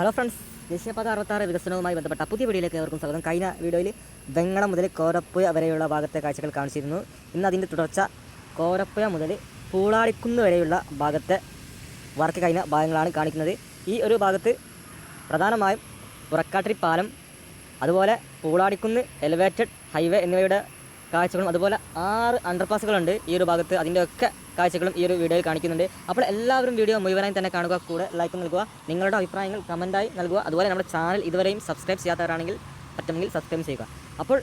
Hello friends ദേശീയപാത അറുപത്താറ് വികസനവുമായി ബന്ധപ്പെട്ട പുതിയ വീഡിയോയിലേക്ക് അവർക്കും സ്വാഗതം. കഴിഞ്ഞ വീഡിയോയിൽ വെങ്ങളം മുതൽ കോരപ്പുഴ വരെയുള്ള ഭാഗത്തെ കാഴ്ചകൾ കാണിച്ചിരുന്നു. ഇന്ന് അതിന്റെ തുടർച്ച കോരപ്പുഴ മുതൽ പൂളാളിക്കുന്ന് വരെയുള്ള ഭാഗത്തെ വർക്ക് കഴിഞ്ഞ ഭാഗങ്ങളാണ് കാണിക്കുന്നത്. ഈ ഒരു ഭാഗത്ത് പ്രധാനമായും പുറക്കാട്ടിരി പാലം അതുപോലെ പൂളാടിക്കുന്ന് എലിവേറ്റഡ് ഹൈവേ എന്നിവയുടെ കാഴ്ചകളും അതുപോലെ ആറ് അണ്ടർപാസുകളുണ്ട് ഈ ഒരു ഭാഗത്ത്. അതിന്റെയൊക്കെ കാഴ്ചകളും ഈ ഒരു വീഡിയോയിൽ കാണിക്കുന്നുണ്ട്. അപ്പോൾ എല്ലാവരും വീഡിയോ മുഴുവനായി തന്നെ കാണുക കൂടെ ലൈക്ക് നൽകുക നിങ്ങളുടെ അഭിപ്രായങ്ങൾ കമന്റായി നൽകുക. അതുപോലെ നമ്മുടെ ചാനൽ ഇതുവരെയും സബ്സ്ക്രൈബ് ചെയ്യാത്തവരാണെങ്കിൽ പറ്റുമെങ്കിൽ സബ്സ്ക്രൈബ് ചെയ്യുക. അപ്പോൾ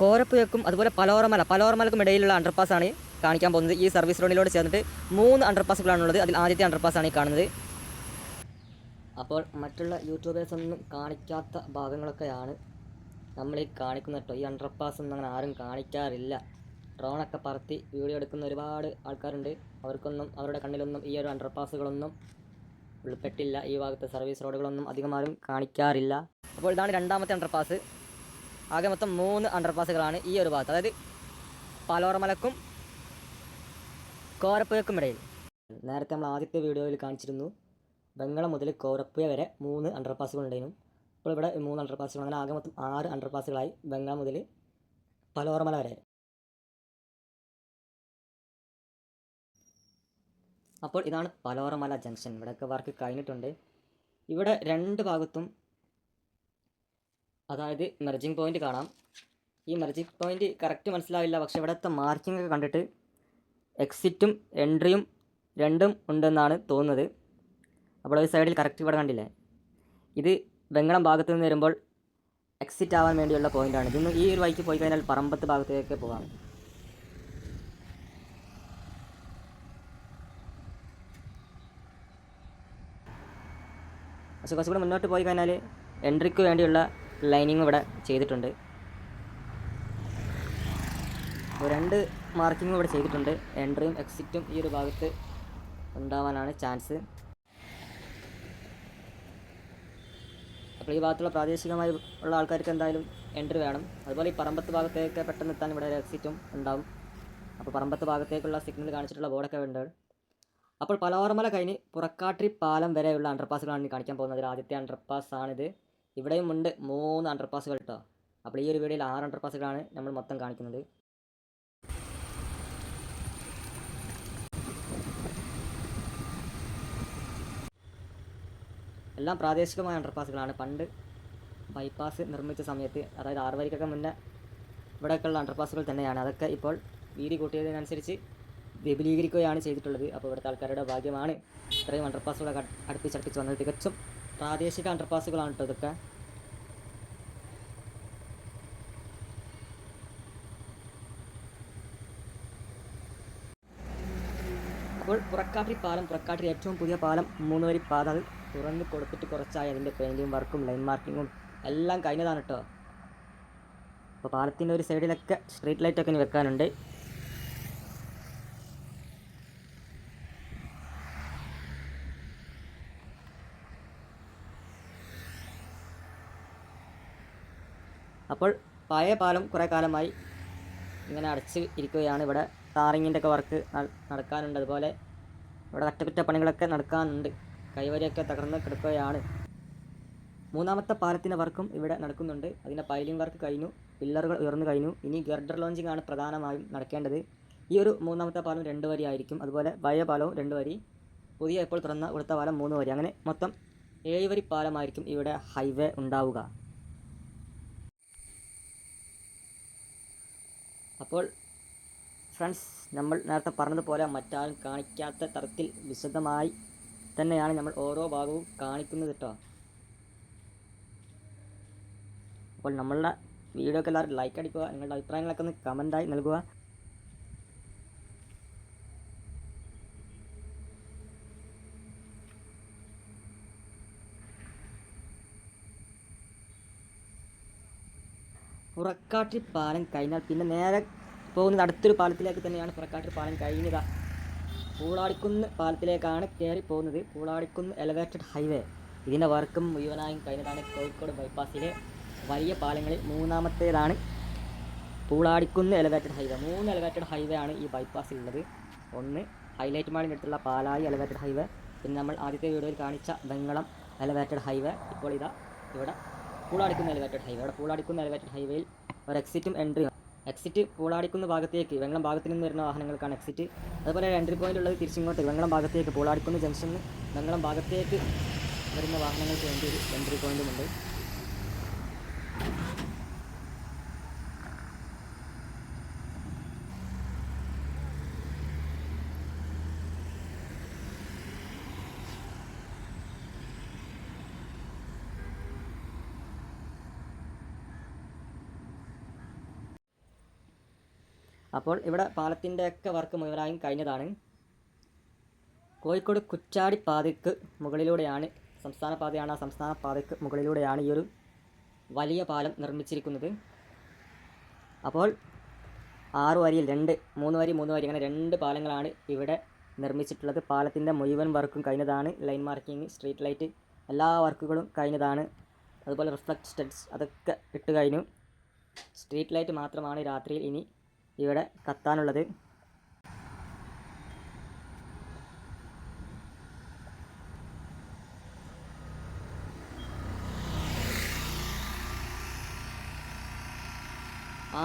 കോരപ്പുഴക്കും അതുപോലെ പലോറമല പലോറമലക്കും ഇടയിലുള്ള അണ്ടർപാസാണ് കാണിക്കാൻ പോകുന്നത്. ഈ സർവീസ് റോഡിനോട് ചേർന്നിട്ട് മൂന്ന് അണ്ടർപാസുകളാണുള്ളത് അതിൽ ആദ്യത്തെ അണ്ടർപാസാണ് ഈ കാണുന്നത്. അപ്പോൾ മറ്റുള്ള യൂട്യൂബേഴ്സൊന്നും കാണിക്കാത്ത ഭാഗങ്ങളൊക്കെയാണ് നമ്മൾ ഈ കാണിക്കുന്ന കേട്ടോ. ഈ അണ്ടർപാസ് ഒന്നും അങ്ങനെ ആരും കാണിക്കാറില്ല. ഡ്രോണൊക്കെ പറത്തി വീഡിയോ എടുക്കുന്ന ഒരുപാട് ആൾക്കാരുണ്ട്. അവർക്കൊന്നും അവരുടെ കണ്ണിലൊന്നും ഈ ഒരു അണ്ടർപാസുകളൊന്നും ഉൾപ്പെട്ടില്ല. ഈ ഭാഗത്തെ സർവീസ് റോഡുകളൊന്നും അധികമാരും കാണിക്കാറില്ല. അപ്പോൾ ഇതാണ് രണ്ടാമത്തെ അണ്ടർപാസ് ആകെ മൊത്തം മൂന്ന് അണ്ടർപാസുകളാണ് ഈ ഒരു ഭാഗത്ത്. അതായത് പാലോറമലക്കും കോരപ്പുഴക്കും ഇടയിൽ. നേരത്തെ നമ്മൾ ആദ്യത്തെ വീഡിയോയിൽ കാണിച്ചിരുന്നു. ബംഗളം മുതൽ കോരപ്പുഴ വരെ മൂന്ന് അണ്ടർപാസുകളുണ്ടായിരുന്നു ഇപ്പോൾ ഇവിടെ മൂന്ന് അണ്ടർപാസുകൾ അങ്ങനെ ആകെ മൊത്തം ആറ് അണ്ടർപാസുകളായി ബംഗളം മുതൽ പലോറമല വരെ. അപ്പോൾ ഇതാണ് പലോറമല ജംഗ്ഷൻ. ഇവിടെയൊക്കെ വർക്ക് കഴിഞ്ഞിട്ടുണ്ട്. ഇവിടെ രണ്ട് ഭാഗത്തും അതായത് മെർജിങ് പോയിന്റ് കാണാം. ഈ മെർജിങ് പോയിന്റ് കറക്റ്റ് മനസ്സിലാവില്ല പക്ഷേ ഇവിടുത്തെ മാർക്കിംഗ് ഒക്കെ കണ്ടിട്ട് എക്സിറ്റും എൻട്രിയും രണ്ടും ഉണ്ടെന്നാണ് തോന്നുന്നത്. അപ്പോൾ ഒരു സൈഡിൽ കറക്റ്റ് ഇവിടെ കണ്ടില്ലേ? ഇത് വെങ്ങളം ഭാഗത്ത് നിന്ന് വരുമ്പോൾ എക്സിറ്റ് ആവാൻ വേണ്ടിയുള്ള പോയിന്റാണ് ഇതൊന്നും ഈ ഒരു വഴിക്ക് പോയി കഴിഞ്ഞാൽ പറമ്പത്ത് ഭാഗത്തേക്ക് പോകാം. പക്ഷെ കുറച്ചുകൂടെ മുന്നോട്ട് പോയി കഴിഞ്ഞാൽ എൻട്രിക്ക് വേണ്ടിയുള്ള ലൈനിങ് ഇവിടെ ചെയ്തിട്ടുണ്ട്. രണ്ട് മാർക്കിംഗ് ഇവിടെ ചെയ്തിട്ടുണ്ട്. എൻട്രിയും എക്സിറ്റും ഈ ഒരു ഭാഗത്ത് ഉണ്ടാവാനാണ് ചാൻസ്. അപ്പോൾ ഈ ഭാഗത്തുള്ള പ്രാദേശികമായി ഉള്ള ആൾക്കാർക്ക് എന്തായാലും എൻട്രി വേണം. അതുപോലെ ഈ പറമ്പത്ത് ഭാഗത്തേക്ക് പെട്ടെന്ന് എത്താൻ ഇവിടെ എക്സിറ്റും ഉണ്ടാവും. അപ്പോൾ പറമ്പത്ത് ഭാഗത്തേക്കുള്ള സിഗ്നൽ കാണിച്ചിട്ടുള്ള ബോർഡൊക്കെ ഉണ്ട്. അപ്പോൾ പലവാർമല കഴിഞ്ഞ് പുറക്കാട്ടിരി പാലം വരെയുള്ള അണ്ടർപാസുകളാണ് കാണിക്കാൻ പോകുന്നത്. ആദ്യത്തെ അണ്ടർപാസ് ആണിത്. ഇവിടെയും ഉണ്ട് മൂന്ന് അണ്ടർപാസുകൾ കേട്ടോ അപ്പോൾ ഈ ഒരു വീഡിയോയിൽ ആറ് അണ്ടർപാസുകളാണ് നമ്മൾ മൊത്തം കാണിക്കുന്നത്. എല്ലാം പ്രാദേശികമായ അണ്ടർപാസുകളാണ് പണ്ട് ബൈപ്പാസ് നിർമ്മിച്ച സമയത്ത് അതായത് ആറ് വരിക്കൊക്കെ മുന്നേ ഇവിടെയൊക്കെയുള്ള അണ്ടർപാസുകൾ തന്നെയാണ്. അതൊക്കെ ഇപ്പോൾ വീതി കൂട്ടിയതിനനുസരിച്ച് വിപുലീകരിക്കുകയാണ് ചെയ്തിട്ടുള്ളത്. അപ്പോൾ ഇവിടുത്തെ ആൾക്കാരുടെ ഭാഗ്യമാണ് ഇത്രയും അണ്ടർപാസുകളൊക്കെ അട്- അടുപ്പിച്ചടുപ്പിച്ച് വന്നത്. തികച്ചും പ്രാദേശിക അണ്ടർപാസുകളാണ് കേട്ടോ ഇതൊക്കെ. അപ്പോൾ പുറക്കാട്ടി പാലം പുറക്കാട്ടിൽ ഏറ്റവും പുതിയ പാലം മൂന്ന് വരി പാത അത് തുറന്ന് കൊടുത്തിട്ട് കുറച്ചായി. അതിന്റെ പെയിന്റിങ് വർക്കും ലൈൻ മാർക്കിങ്ങും എല്ലാം കഴിഞ്ഞതാണ് കേട്ടോ. അപ്പോൾ പാലത്തിന്റെ ഒരു സൈഡിലൊക്കെ സ്ട്രീറ്റ് ലൈറ്റൊക്കെ ഇനി വെക്കാനുണ്ട്. അപ്പോൾ പഴയ പാലം കുറേ കാലമായി ഇങ്ങനെ അടച്ച് ഇരിക്കുകയാണ്. ഇവിടെ ടാറിങ്ങിന്റെ ഒക്കെ വർക്ക് നടക്കാനുണ്ട്. അതുപോലെ ഇവിടെ അറ്റകുറ്റപ്പണികളൊക്കെ നടക്കാനുണ്ട്. കൈവരിയൊക്കെ തകർന്ന് കിടക്കുകയാണ്. മൂന്നാമത്തെ പാലത്തിന്റെ വർക്കും ഇവിടെ നടക്കുന്നുണ്ട്. അതിന്റെ പൈലിംഗ് വർക്ക് കഴിഞ്ഞു. പില്ലറുകൾ ഉയർന്നു കഴിഞ്ഞു. ഇനി ഗർഡർ ലോഞ്ചിങ് ആണ് പ്രധാനമായും നടക്കേണ്ടത്. ഈ ഒരു മൂന്നാമത്തെ പാലം രണ്ട് വരി ആയിരിക്കും. അതുപോലെ പഴയ പാലവും രണ്ട് വരി. പുതിയ ഇപ്പോൾ തുറന്ന കൊടുത്ത പാലം മൂന്ന് വരി. അങ്ങനെ മൊത്തം ഏഴ് വരി പാലമായിരിക്കും ഇവിടെ ഹൈവേ ഉണ്ടാവുക. അപ്പോൾ ഫ്രണ്ട്സ് നമ്മൾ നേരത്തെ പറഞ്ഞതുപോലെ മറ്റാരും കാണിക്കാത്ത തരത്തിൽ വിശദമായി തന്നെയാണ് നമ്മൾ ഓരോ ഭാഗവും കാണിക്കുന്നത് കേട്ടോ. അപ്പോൾ നമ്മളുടെ വീഡിയോക്ക് എല്ലാവരും ലൈക്ക് അടിക്കുക നിങ്ങളുടെ അഭിപ്രായങ്ങളൊക്കെ ഒന്ന് കമന്റായി നൽകുക. പുറക്കാട്ടി പാലം കഴിഞ്ഞാൽ പിന്നെ നേരെ പോകുന്നത് അടുത്തൊരു പാലത്തിലേക്ക് തന്നെയാണ് പുറക്കാട്ടി പാലം കഴിഞ്ഞത്. പൂളാടിക്കുന്ന് പാലത്തിലേക്കാണ് കയറി പോകുന്നത്. പൂളാടിക്കുന്ന് എലവേറ്റഡ് ഹൈവേ ഇതിന്റെ വർക്കും മുഴുവനായും കഴിഞ്ഞതാണ് കോഴിക്കോട് ബൈപ്പാസിലെ വലിയ പാലങ്ങളിൽ മൂന്നാമത്തേതാണ് പൂളാടിക്കുന്ന് എലവേറ്റഡ് ഹൈവേ മൂന്ന് എലവേറ്റഡ് ഹൈവേ ആണ് ഈ ബൈപ്പാസിലുള്ളത് ഒന്ന് ഹൈലൈറ്റ് മാളിന്റെ അടുത്തുള്ള പാലായി എലവേറ്റഡ് ഹൈവേ പിന്നെ നമ്മൾ ആദ്യത്തെ വീഡിയോയിൽ കാണിച്ച വെങ്ങളം എലവേറ്റഡ് ഹൈവേ ഇപ്പോൾ ഇതാ ഇവിടെ പൂളാടിക്കുന്ന എലിവേറ്റഡ് ഹൈവേ ഇവിടെ പൂളാടിക്കുന്ന എലിവേറ്റഡ് ഹൈവേയിൽ ഒരു എക്സിറ്റും എൻട്രിയും എക്സിറ്റ് പൂളാടിക്കുന്ന ഭാഗത്തേക്ക് വെങ്ങളം ഭാഗത്തു നിന്ന് വരുന്ന വാഹനങ്ങൾക്കാണ് എക്സിറ്റ് അതുപോലെ എൻട്രി പോയിന്റ് ഉള്ളത് തിരിച്ചിങ്ങോട്ട് വെങ്ങളം ഭാഗത്തേക്ക് പൂളാടിക്കുന്ന ജംഗ്ഷനിൽ വെങ്ങളം ഭാഗത്തേക്ക് വരുന്ന വാഹനങ്ങൾക്ക് വേണ്ടി ഒരു എൻട്രി പോയിന്റുമുണ്ട് അപ്പോൾ ഇവിടെ പാലത്തിന്റെയൊക്കെ വർക്ക് മുഴുവനായും കഴിഞ്ഞതാണ്. കോഴിക്കോട് കുച്ചാടി പാതയ്ക്ക് മുകളിലൂടെയാണ് സംസ്ഥാന പാതയാണ് ആ സംസ്ഥാന പാതയ്ക്ക് മുകളിലൂടെയാണ് ഈ ഒരു വലിയ പാലം നിർമ്മിച്ചിരിക്കുന്നത്. അപ്പോൾ ആറ് വരിയിൽ രണ്ട് മൂന്ന് വരി മൂന്ന് വരി അങ്ങനെ രണ്ട് പാലങ്ങളാണ് ഇവിടെ നിർമ്മിച്ചിട്ടുള്ളത്. പാലത്തിന്റെ മുഴുവൻ വർക്കും കഴിഞ്ഞതാണ്. ലൈൻ മാർക്കിംഗ് സ്ട്രീറ്റ് ലൈറ്റ് എല്ലാ വർക്കുകളും കഴിഞ്ഞതാണ്. അതുപോലെ റിഫ്ലക്ട് സ്റ്റഡ്സ് അതൊക്കെ ഇട്ട് കഴിഞ്ഞു. സ്ട്രീറ്റ് ലൈറ്റ് മാത്രമാണ് രാത്രിയിൽ ഇനി ഇവിടെ കത്താനുള്ളത്.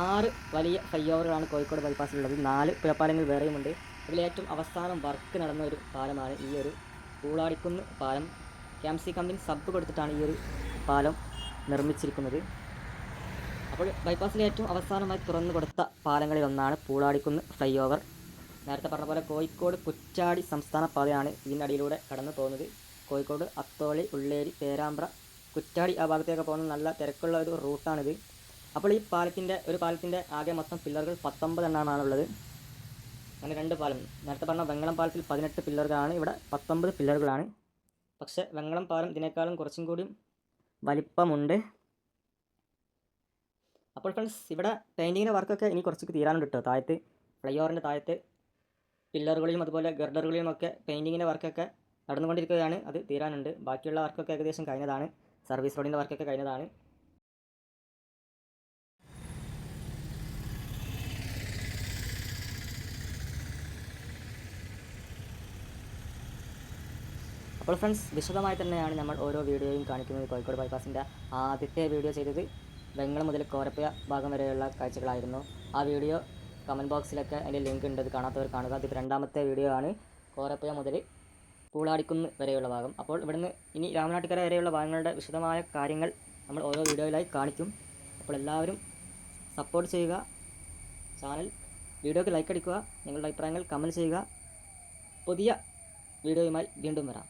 ആറ് വലിയ ഫ്ലൈ ഓവറുകളാണ് കോഴിക്കോട് ബൈപ്പാസിലുള്ളത്. നാല് പുഴപ്പാലങ്ങൾ വേറെയുമുണ്ട്. അതിലേറ്റവും അവസാനം വർക്ക് നടന്ന ഒരു പാലമാണ് ഈ ഒരു പൂളാടിക്കുന്ന് പാലം. K M C company sub കൊടുത്തിട്ടാണ് ഈ ഒരു പാലം നിർമ്മിച്ചിരിക്കുന്നത്. അപ്പോൾ ബൈപ്പാസിലെ ഏറ്റവും അവസാനമായി തുറന്നു കൊടുത്ത പാലങ്ങളിലൊന്നാണ് പൂളാടിക്കുന്ന് ഫ്ലൈ ഓവർ. നേരത്തെ പറഞ്ഞ പോലെ കോഴിക്കോട് കുറ്റാടി സംസ്ഥാന പാതയാണ് ഇതിനടിയിലൂടെ കടന്നു പോകുന്നത്. കോഴിക്കോട് അത്തോളി ഉള്ളേരി പേരാമ്പ്ര കുറ്റാടി ആ ഭാഗത്തേക്ക് പോകുന്ന നല്ല തിരക്കുള്ള ഒരു റൂട്ടാണിത്. അപ്പോൾ ഈ പാലത്തിന്റെ ഒരു പാലത്തിന്റെ ആകെ മൊത്തം പില്ലറുകൾ പത്തൊമ്പത് എണ്ണമാണുള്ളത് അങ്ങനെ രണ്ട് പാലം. നേരത്തെ പറഞ്ഞ വെങ്ങളം പാലത്തിൽ പതിനെട്ട് പില്ലറുകളാണ്. ഇവിടെ പത്തൊമ്പത് പില്ലറുകളാണ്. പക്ഷേ വെങ്ങളം പാലം ഇതിനേക്കാളും കുറച്ചും കൂടി വലിപ്പമുണ്ട്. അപ്പോൾ ഫ്രണ്ട്സ് ഇവിടെ പെയിന്റിങ്ങിന്റെ വർക്കൊക്കെ ഇനി കുറച്ചൊക്കെ തീരാനുണ്ട് കേട്ടോ താഴത്ത് ഫ്ലൈ ഓവറിന്റെ താഴത്ത് പില്ലറുകളിലും അതുപോലെ ഗർഡറുകളിലും ഒക്കെ പെയിന്റിങ്ങിന്റെ വർക്കൊക്കെ നടന്നുകൊണ്ടിരിക്കുകയാണ്. അത് തീരാനുണ്ട്. ബാക്കിയുള്ള വർക്കൊക്കെ ഏകദേശം കഴിഞ്ഞതാണ്. സർവീസ് റോഡിന്റെ വർക്കൊക്കെ കഴിഞ്ഞതാണ്. അപ്പോൾ ഫ്രണ്ട്സ് വിശദമായി തന്നെയാണ് നമ്മൾ ഓരോ വീഡിയോയും കാണിക്കുന്നത്. കോഴിക്കോട് ബൈപ്പാസിന്റെ ആദ്യത്തെ വീഡിയോ ചെയ്തത്. വെങ്ങളം മുതൽ കോരപ്പുഴ ഭാഗം വരെയുള്ള കാഴ്ചകളായിരുന്നു. ആ വീഡിയോ കമന്റ് ബോക്സിലൊക്കെ അതിന്റെ ലിങ്ക് ഉണ്ട്. അത് കാണാത്തവർ കാണുക. അതിപ്പോൾ രണ്ടാമത്തെ വീഡിയോ ആണ്. കോരപ്പുഴ മുതൽ പൂളാടിക്കുന്ന് വരെയുള്ള ഭാഗം. അപ്പോൾ ഇവിടുന്ന് ഇനി രാമനാട്ടുകര വരെയുള്ള ഭാഗങ്ങളുടെ വിശദമായ കാര്യങ്ങൾ നമ്മൾ ഓരോ വീഡിയോയിലായി കാണിക്കും. അപ്പോൾ എല്ലാവരും സപ്പോർട്ട് ചെയ്യുക. ചാനൽ വീഡിയോക്ക് ലൈക്ക് അടിക്കുക. നിങ്ങളുടെ അഭിപ്രായങ്ങൾ കമന്റ് ചെയ്യുക. പുതിയ വീഡിയോയുമായി വീണ്ടും വരാം.